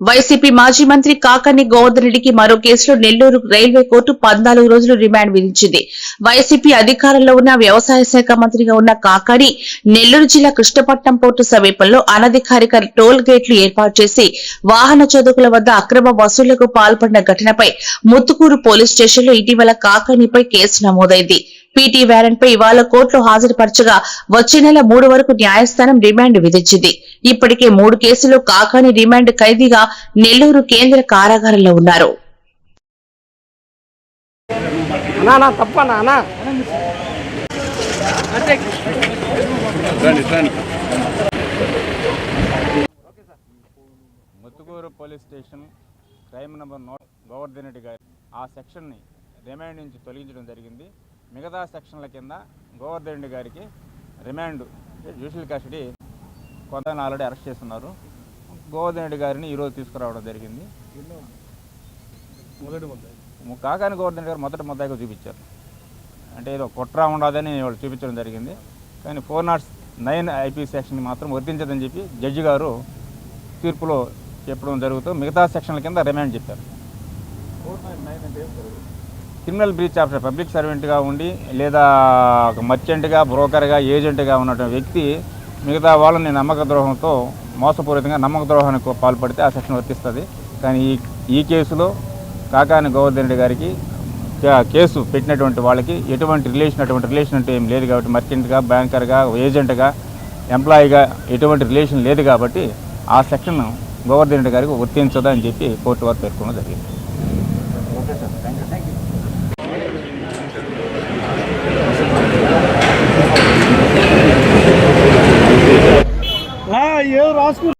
YCP మాజీ మంత్రి కాకని గోవర్ధన్ రెడ్డికి మరో కేసులో నెల్లూరు రైల్వే కోర్టు పద్నాలుగు రోజులు రిమాండ్ విధించింది. వైసీపీ అధికారంలో ఉన్న వ్యవసాయ శాఖ మంత్రిగా ఉన్న కాకాని నెల్లూరు జిల్లా కృష్ణపట్నం పోర్టు సమీపంలో అనధికారిక టోల్ గేట్లు ఏర్పాటు చేసి వాహన చోదకుల వద్ద అక్రమ వసూళ్ళకు పాల్పడిన ఘటనపై ముత్తుకూరు పోలీస్ స్టేషన్లో ఇటీవల కాకానిపై కేసు నమోదైంది. పీటీ వ్యారెంట్ పై ఇవాళ కోర్టులో హాజరుపరచగా వచ్చే నెల మూడు వరకు న్యాయస్థానం రిమాండ్ విధించింది. ఇప్పటికే మూడు కేసులు కాకాని రిమాండ్ ఖైదీగా నెల్లూరు కేంద్ర కారాగారంలో ఉన్నారు. Muthukur police station crime number note Govardhan Reddy గారి ఆ సెక్షన్ని రిమాండ్ నుంచి తొలగించడం జరిగింది. మిగతా సెక్షన్ల కింద గోవర్ధన్ రెడ్డి గారికి రిమాండ్ జ్యుడిషియల్ కస్టడీ కొంత ఆల్రెడీ అరెస్ట్ చేస్తున్నారు. గోవర్ధన్ రెడ్డి గారిని ఈరోజు తీసుకురావడం జరిగింది. కాకాని గోవర్ధన్ రెడ్డి గారు మొదటి ముద్దాయిగా చూపించారు. అంటే ఏదో కుట్ర ఉండదని వాళ్ళు చూపించడం జరిగింది. కానీ four nought nine IP section మాత్రం వర్తించదని చెప్పి జడ్జి గారు తీర్పులో చెప్పడం జరుగుతూ మిగతా సెక్షన్ల కింద రిమాండ్ చెప్పారు. క్రిమినల్ బ్రీచ్ ఆఫ్ పబ్లిక్ సర్వెంట్గా ఉండి లేదా ఒక మర్చెంట్గా బ్రోకర్గా ఏజెంట్గా ఉన్నటువంటి వ్యక్తి మిగతా వాళ్ళని నమ్మక ద్రోహంతో మోసపూరితంగా నమ్మక ద్రోహానికి పాల్పడితే ఆ సెక్షన్ వర్తిస్తుంది. కానీ ఈ ఈ కేసులో కాకాని గోవర్ధన్ రెడ్డి గారికి కేసు పెట్టినటువంటి వాళ్ళకి ఎటువంటి రిలేషన్ అటువంటి రిలేషన్ అంటే ఏం లేదు కాబట్టి మర్చెంట్గా బ్యాంకర్గా ఏజెంట్గా ఎంప్లాయీగా ఎటువంటి రిలేషన్ లేదు కాబట్టి ఆ సెక్షన్ గోవర్ధన్ రెడ్డి గారికి వర్తించదు అని చెప్పి కోర్టు వారు పేర్కొనడం జరిగింది. ఏ రాసుకు